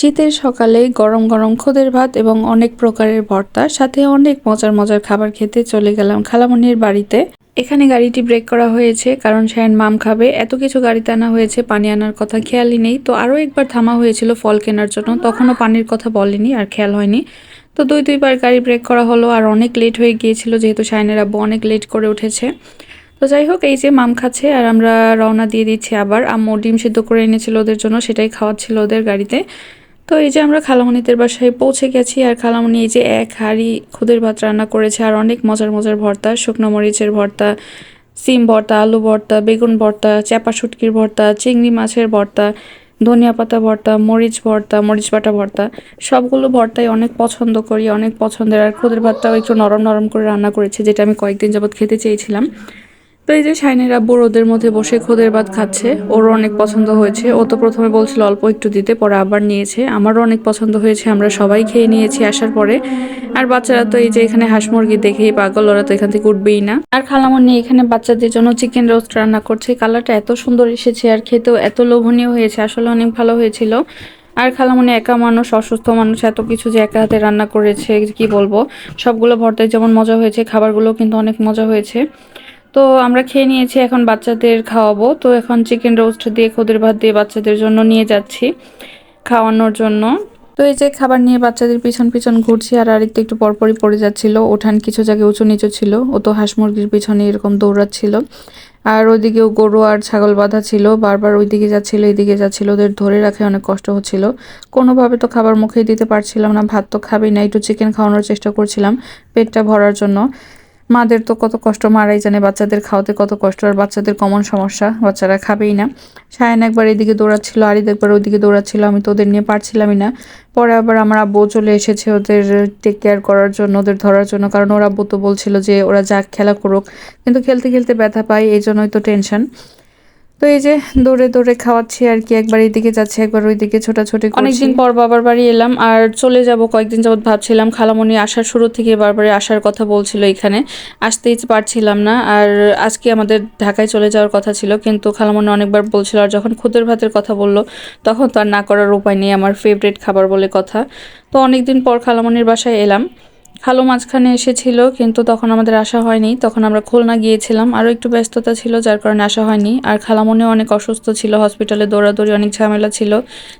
শীতের সকালে গরম গরম খোদের ভাত এবং অনেক প্রকারের ভর্তা, সাথে অনেক মজার মজার খাবার খেতে চলে গেলাম খালামনির বাড়িতে। এখানে গাড়িটি ব্রেক করা হয়েছে, কারণ শায়ন মাম খাবে। এত কিছু গাড়িতে আনা হয়েছে, পানি আনার কথা খেয়ালই নেই। তো আরও একবার থামা হয়েছিল ফল কেনার জন্য। তখনও পানির কথা বলেনি, আর খেয়াল হয়নি। তো দুই দুইবার গাড়ি ব্রেক করা হলো, আর অনেক লেট হয়ে গিয়েছিল, যেহেতু শায়নের আব্বু অনেক লেট করে উঠেছে। তো যাই হোক, এই যে মাম খাচ্ছে, আর আমরা রওনা দিয়ে দিচ্ছি আবার। আম্মু ডিম সিদ্ধ করে এনেছিল ওদের জন্য, সেটাই খাওয়াচ্ছিল ওদের গাড়িতে। তো এই যে আমরা খালামণিদের বাসায় পৌঁছে গেছি, আর খালামণি এই যে এক হাঁড়ি খুদের ভাত রান্না করেছে, আর অনেক মজার মজার ভর্তা, শুকনো মরিচের ভর্তা, সিম ভর্তা, আলু ভর্তা, বেগুন ভর্তা চাপা শুটকির ভর্তা, চিংড়ি মাছের ভর্তা, ধনিয়া পাতা ভর্তা, মরিচ ভর্তা, মরিচ বাটা ভর্তা, সবগুলো ভর্তাই অনেক পছন্দ করি, অনেক পছন্দের, আর খুদের ভাতটাও একটু নরম নরম করে রান্না করেছে, যেটা আমি কয়েকদিন যাবৎ খেতে চেয়েছিলাম। তো এই যে শাইনের আব্বু মধ্যে বসে খোদের ভাত খাচ্ছে, ওরও অনেক পছন্দ হয়েছে। ও তো প্রথমে বলছিল অল্প একটু দিতে, পরে আবার নিয়েছে। আমারও অনেক পছন্দ হয়েছে, আমরা সবাই খেয়ে নিয়েছি আসার পরে। আর বাচ্চারা তো এই যে এখানে হাঁস মুরগি দেখেই পাগল, ওরা তো এখান থেকে উঠবেই না। আর খালামনি এখানে বাচ্চাদের জন্য চিকেন রোস্ট রান্না করছে। কালারটা এত সুন্দর এসেছে আর খেতেও এত লোভনীয় হয়েছে, আসলে অনেক ভালো হয়েছিল। আর খালামনি একা মানুষ, অসুস্থ মানুষ, এত কিছু যে একা হাতে রান্না করেছে, কি বলব? সবগুলো ভর্তায় যেমন মজা হয়েছে খাবারগুলো কিন্তু অনেক মজা হয়েছে। তো আমরা খেয়ে নিয়েছি, এখন বাচ্চাদের খাওয়াবো। তো এখন চিকেন রোস্ট দিয়ে, খোদের ভাত দিয়ে বাচ্চাদের জন্য নিয়ে যাচ্ছি, খাওয়ানোর জন্য। তো এই যে খাবার নিয়ে বাচ্চাদের পিছন পিছন ঘুরছি, আর আরেকটু একটু পরপরই পড়ে যাচ্ছিল। ওঠান কিছু জায়গায় উঁচু নিচু ছিল, ও তো হাঁস মুরগির পিছনে এরকম দৌড়াচ্ছিল। আর ওইদিকেও গরু আর ছাগল বাঁধা ছিল, বারবার ওইদিকে যাচ্ছিল, এদিকে যাচ্ছিল। ওদের ধরে রাখে অনেক কষ্ট হচ্ছিল। কোনোভাবে তো খাবার মুখে দিতে পারছিলাম না, ভাত তো খাবেই না, একটু চিকেন খাওয়ানোর চেষ্টা করছিলাম, পেটটা ভরার জন্য। মাদের তো কত কষ্ট, মারাই জানে বাচ্চাদের খাওয়াতে কত কষ্ট, আর বাচ্চাদের কমন সমস্যা, বাচ্চারা খাবেই না। সায়ন একবার এদিকে দৌড়াচ্ছিল, আরিদ একবার ওইদিকে দৌড়াচ্ছিল, আমি তো ওদের নিয়ে পারছিলামই না। পরে আবার আমার আব্বু চলে এসেছে ওদের টেক কেয়ার করার জন্য, ওদের ধরার জন্য, কারণ ওর আব্বু তো বলছিল যে ওরা যাক খেলা করুক। কিন্তু খেলতে খেলতে ব্যথা পায়, এই জন্যই তো টেনশন তো এই যে দৌড়ে দৌড়ে খাওয়াচ্ছি আর কি, একবার এইদিকে যাচ্ছে, একবার ওইদিকে ছোটাছুটি অনেকদিন পর বাবার বাড়ি এলাম আর চলে যাব কয়েকদিন যাবত ভাবছিলাম খালামণি আসার শুরু থেকে বারবারই আসার কথা বলছিল এখানে, আসতেই পারছিলাম না আর আজকে আমাদের ঢাকায় চলে যাওয়ার কথা ছিল, কিন্তু খালামণি অনেকবার বলছিল আর যখন খুদের ভাতের কথা বলল, তখন তো আর না করার উপায় নেই, আমার ফেভারিট খাবার বলে কথা। তো অনেকদিন পর খালামণির বাসায় এলাম খালো মাঝখানে এসেছিল, কিন্তু তখন আমাদের আসা হয়নি। তখন আমরা খুলনা গিয়েছিলাম। আরও একটু ব্যস্ততা ছিল, যার কারণে আসা হয়নি। আর খালামনিও অনেক অসুস্থ ছিল, হসপিটালে দৌড়াদৌড়ি অনেক ঝামেলা ছিল,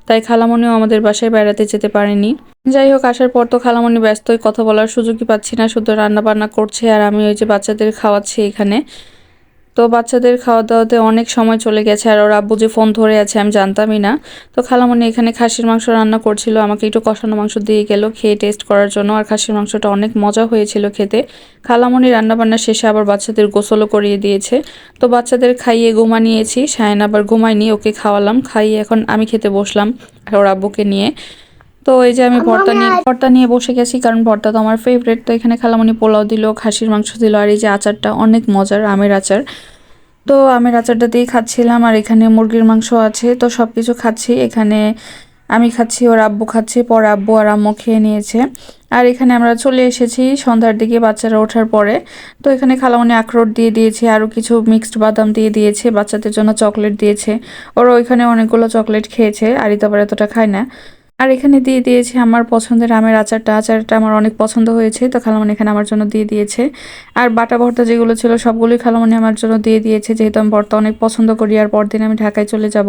তাই খালামনিও আমাদের বাসায় বেড়াতে যেতে পারেনি। যাই হোক, আসার পর তো খালামনি ব্যস্তই, কথা বলার সুযোগই পাচ্ছি না, শুধু রান্না বান্না করছে আর আমি ওই যে বাচ্চাদের খাওয়াচ্ছি এখানে। তো বাচ্চাদের খাওয়া দাওয়াতে অনেক সময় চলে গেছে আর ওর আব্বু যে ফোন ধরে আছে, আমি জানতামই না। তো খালামণি এখানে খাসির মাংস রান্না করছিল, আমাকে একটু কষানো মাংস দিয়ে গেল খেয়ে টেস্ট করার জন্য। আর খাসির মাংসটা অনেক মজা হয়েছিল খেতে। খালামণি রান্নাবান্না শেষে আবার বাচ্চাদের গোসলও করিয়ে দিয়েছে। তো বাচ্চাদের খাইয়ে ঘুমা নিয়েছি সায়ন আবার ঘুমায়নি, ওকে খাওয়ালাম, খাইয়ে এখন আমি খেতে বসলাম, আর ওর আব্বুকে নিয়ে। তো এই যে আমি ভর্তা নিয়ে ভর্তা নিয়ে বসে গেছি কারণ ভর্তা তো আমার ফেভারেট তো এখানে খালামণি পোলাও দিল খাসির মাংস দিল আর এই যে আচারটা অনেক মজার আমের আচার। তো আমের আচারটা দিয়ে খাচ্ছিলাম আর এখানে মুরগির মাংস আছে তো সব কিছু খাচ্ছি। এখানে আমি খাচ্ছি ওর আব্বু খাচ্ছে পর আব্বু আর আম্মু খেয়ে নিয়েছে। আর এখানে আমরা চলে এসেছি সন্ধ্যার দিকে বাচ্চারা ওঠার পরে। তো এখানে খালামনি আখরোট দিয়ে দিয়েছে আরও কিছু মিক্সড বাদাম দিয়ে দিয়েছে বাচ্চাদের জন্য চকলেট দিয়েছে। ওরা ওইখানে অনেকগুলো চকলেট খেয়েছে আর আবার এতটা খায় না। আর এখানে দিয়ে দিয়েছে আমার পছন্দের আমের আচারটা। আচারটা আমার অনেক পছন্দ হয়েছে, তো খালামনি এখানে আমার জন্য দিয়ে দিয়েছে। আর বাটা ভর্তা যেগুলো ছিল সবগুলোই খালামনি আমার জন্য দিয়ে দিয়েছে, যেহেতু আমি ভর্তা অনেক পছন্দ করি আর পরদিন আমি ঢাকায় চলে যাব।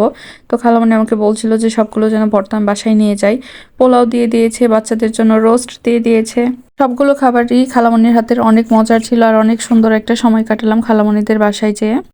তো খালামনি আমাকে বলছিল যে সবগুলো যেন ভর্তা আমি বাসায় নিয়ে যাই। পোলাও দিয়ে দিয়েছে, বাচ্চাদের জন্য রোস্ট দিয়ে দিয়েছে। সবগুলো খাবারই খালামনির হাতের অনেক মজার ছিল আর অনেক সুন্দর একটা সময় কাটালাম খালামনিদের বাসায় যেয়ে।